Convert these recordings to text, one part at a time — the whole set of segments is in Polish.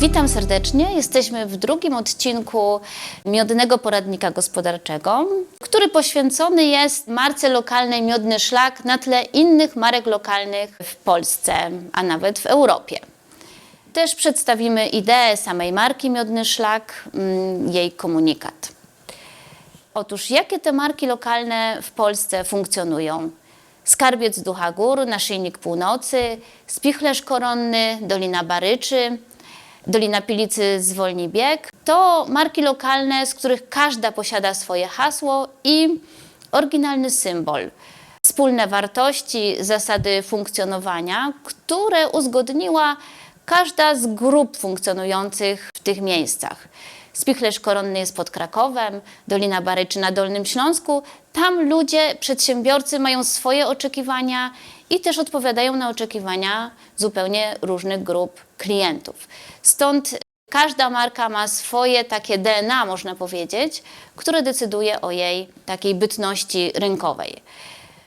Witam serdecznie. Jesteśmy w drugim odcinku Miodnego Poradnika Gospodarczego, który poświęcony jest marce lokalnej Miodny Szlak na tle innych marek lokalnych w Polsce, a nawet w Europie. Też przedstawimy ideę samej marki Miodny Szlak, mm, jej komunikat. Otóż jakie te marki lokalne w Polsce funkcjonują? Skarbiec Ducha Gór, Naszyjnik Północy, Spichlerz Koronny, Dolina Baryczy, Dolina Pilicy Zwolni Bieg. To marki lokalne, z których każda posiada swoje hasło i oryginalny symbol. Wspólne wartości, zasady funkcjonowania, które uzgodniła każda z grup funkcjonujących w tych miejscach. Spichlerz Koronny jest pod Krakowem, Dolina Baryczy na Dolnym Śląsku. Tam ludzie, przedsiębiorcy mają swoje oczekiwania i też odpowiadają na oczekiwania zupełnie różnych grup klientów. Stąd każda marka ma swoje takie DNA, można powiedzieć, które decyduje o jej takiej bytności rynkowej.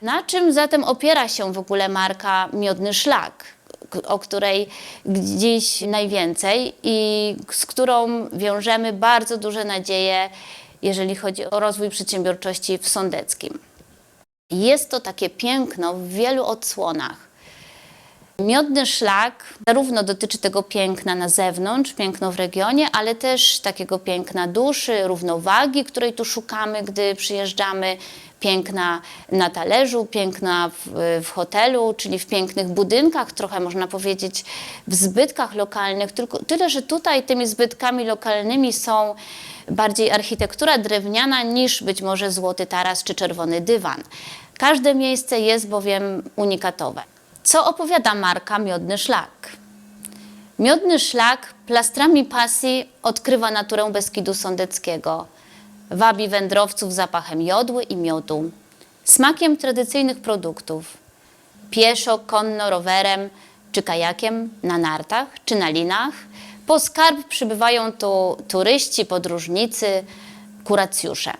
Na czym zatem opiera się w ogóle marka Miodny Szlak? o której dziś najwięcej i z którą wiążemy bardzo duże nadzieje, jeżeli chodzi o rozwój przedsiębiorczości w Sądeckim. Jest to takie piękno w wielu odsłonach. Miodny szlak zarówno dotyczy tego piękna na zewnątrz, piękno w regionie, ale też takiego piękna duszy, równowagi, której tu szukamy, gdy przyjeżdżamy, piękna na talerzu, piękna w, w hotelu, czyli w pięknych budynkach, trochę można powiedzieć w zbytkach lokalnych, tylko tyle, że tutaj tymi zbytkami lokalnymi są bardziej architektura drewniana niż być może złoty taras czy czerwony dywan. Każde miejsce jest bowiem unikatowe. Co opowiada marka Miodny Szlak? Miodny Szlak plastrami pasji odkrywa naturę Beskidu Sądeckiego. Wabi wędrowców zapachem jodły i miodu, smakiem tradycyjnych produktów. Pieszo, konno, rowerem czy kajakiem, na nartach czy na linach. Po skarb przybywają tu turyści, podróżnicy, kuracjusze.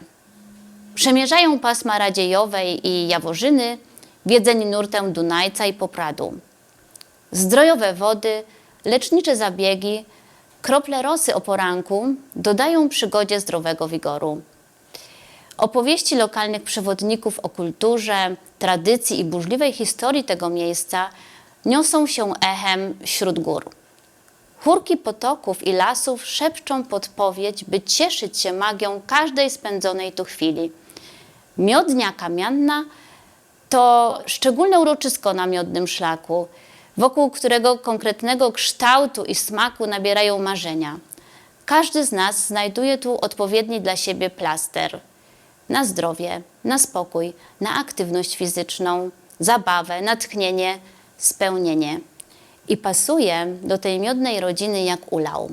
Przemierzają pasma Radziejowej i Jaworzyny, wiedzeni nurtem Dunajca i Popradu. Zdrojowe wody, lecznicze zabiegi, krople rosy o poranku dodają przygodzie zdrowego wigoru. Opowieści lokalnych przewodników o kulturze, tradycji i burzliwej historii tego miejsca niosą się echem wśród gór. Chórki potoków i lasów szepczą podpowiedź, by cieszyć się magią każdej spędzonej tu chwili. Miodnia Kamianna to szczególne uroczysko na miodnym szlaku, wokół którego konkretnego kształtu i smaku nabierają marzenia. Każdy z nas znajduje tu odpowiedni dla siebie plaster na zdrowie, na spokój, na aktywność fizyczną, zabawę, natchnienie, spełnienie. I pasuje do tej miodnej rodziny jak ulał.